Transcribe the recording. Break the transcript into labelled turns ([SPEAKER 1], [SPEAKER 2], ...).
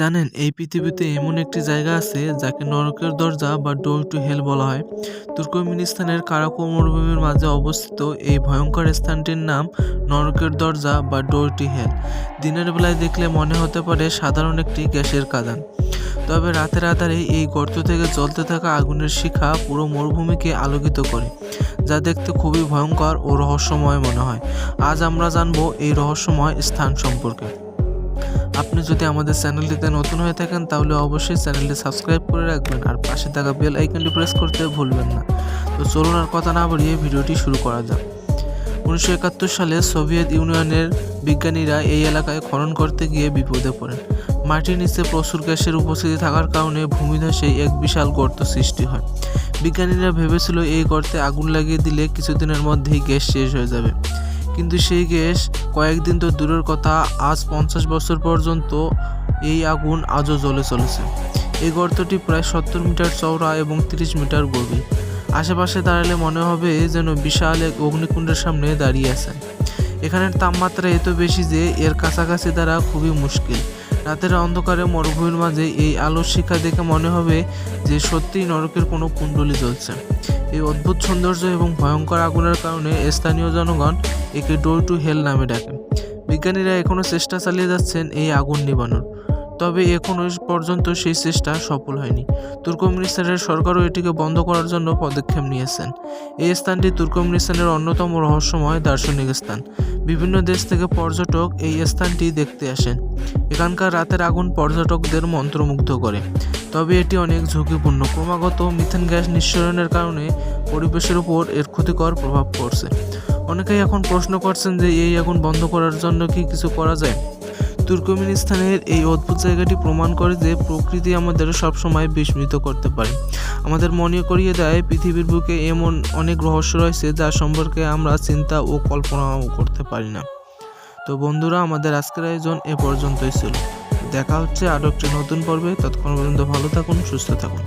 [SPEAKER 1] জানেন, এই পৃথিবীতে এমন একটি জায়গা আছে যাকে নরকের দরজা বা ডোর টু হেল বলা হয়। তুর্কমেনিস্তানের কারাকো মরুভূমির মাঝে অবস্থিত এই ভয়ঙ্কর স্থানটির নাম নরকের দরজা বা ডোর টু হেল। দিনের বেলায় দেখলে মনে হতে পারে সাধারণ একটি গ্যাসের কাদান। তবে রাতের আধারে এই গর্ত থেকে জ্বলতে থাকা আগুনের শিখা পুরো মরুভূমিকে আলোকিত করে, যা দেখতে খুবই ভয়ঙ্কর ও রহস্যময় মনে হয়। আজ আমরা জানব এই রহস্যময় স্থান সম্পর্কে। আপনি যদি আমাদের চ্যানেলটিতে নতুন হয়ে থাকেন, তাহলে অবশ্যই চ্যানেলটি সাবস্ক্রাইব করে রাখবেন আর পাশে থাকা বেল আইকনটি প্রেস করতে ভুলবেন না। তো চলুন আর কথা না বাড়িয়ে ভিডিওটি শুরু করা যাক। উনিশশো একাত্তর সালে সোভিয়েত ইউনিয়নের বিজ্ঞানীরা এই এলাকায় খনন করতে গিয়ে বিপদে পড়েন। মাটির নিচে প্রচুর গ্যাসের উপস্থিতি থাকার কারণে ভূমিধসে এক বিশাল গর্ত সৃষ্টি হয়। বিজ্ঞানীরা ভেবেছিল এই গর্তে আগুন লাগিয়ে দিলে কিছুদিনের মধ্যেই গ্যাস শেষ হয়ে যাবে। কিন্তু সেই গ্যাস কয়েকদিন তো দূরের কথা, আজ পঞ্চাশ বছর পর্যন্ত এই আগুন আজও জ্বলে চলেছে। এই গর্তটি প্রায় সত্তর মিটার চওড়া এবং তিরিশ মিটার গভীর। আশেপাশে দাঁড়ালে মনে হবে যেন বিশাল এক অগ্নিকুণ্ডের সামনে দাঁড়িয়ে আছে। এখানের তাপমাত্রা এত বেশি যে এর কাছাকাছি দ্বারা খুবই মুশকিল। রাতের অন্ধকারে মরুভূমির মাঝে এই আলোর শিখা দেখে মনে হবে যে সত্যিই নরকের কোনো কুণ্ডলি জ্বলছে। এই অদ্ভুত সৌন্দর্য এবং ভয়ঙ্কর আগুনের কারণে স্থানীয় জনগণ একে ডোর টু হেল নামে ডাকে। বিজ্ঞানীরা এখনও চেষ্টা চালিয়ে যাচ্ছেন এই আগুন নিবানোর। তবে এখনও পর্যন্ত সেই চেষ্টা সফল হয়নি। তুর্কমেনিস্তানের সরকারও এটিকে বন্ধ করার জন্য পদক্ষেপ নিয়েছেন। এই স্থানটি তুর্কমেনিস্তানের অন্যতম রহস্যময় দার্শনিক স্থান। বিভিন্ন দেশ থেকে পর্যটক এই স্থানটি দেখতে আসেন। এখানকার রাতের আগুন পর্যটকদের মন্ত্রমুগ্ধ করে। তবে এটি অনেক ঝুঁকিপূর্ণ। ক্রমাগত মিথেন গ্যাস নিঃসরণের কারণে পরিবেশের উপর এর ক্ষতিকর প্রভাব পড়ছে। অনেকেই এখন প্রশ্ন করছেন যে এই আগুন বন্ধ করার জন্য কি কিছু করা যায়? তুর্কমেনিস্তানের এই অদ্ভুত জায়গাটি প্রমাণ করে যে প্রকৃতি আমাদের সবসময় বিস্মিত করতে পারে। আমাদের মনে করিয়ে দেয় পৃথিবীর বুকে এমন অনেক রহস্য রয়েছে যা সম্পর্কে আমরা চিন্তা ও কল্পনাও করতে পারি না। তো বন্ধুরা, আমাদের আজকের আয়োজন এ পর্যন্তই ছিল। দেখা হচ্ছে আরও একটি নতুন পর্বে। ততক্ষণ পর্যন্ত ভালো থাকুন, সুস্থ থাকুন।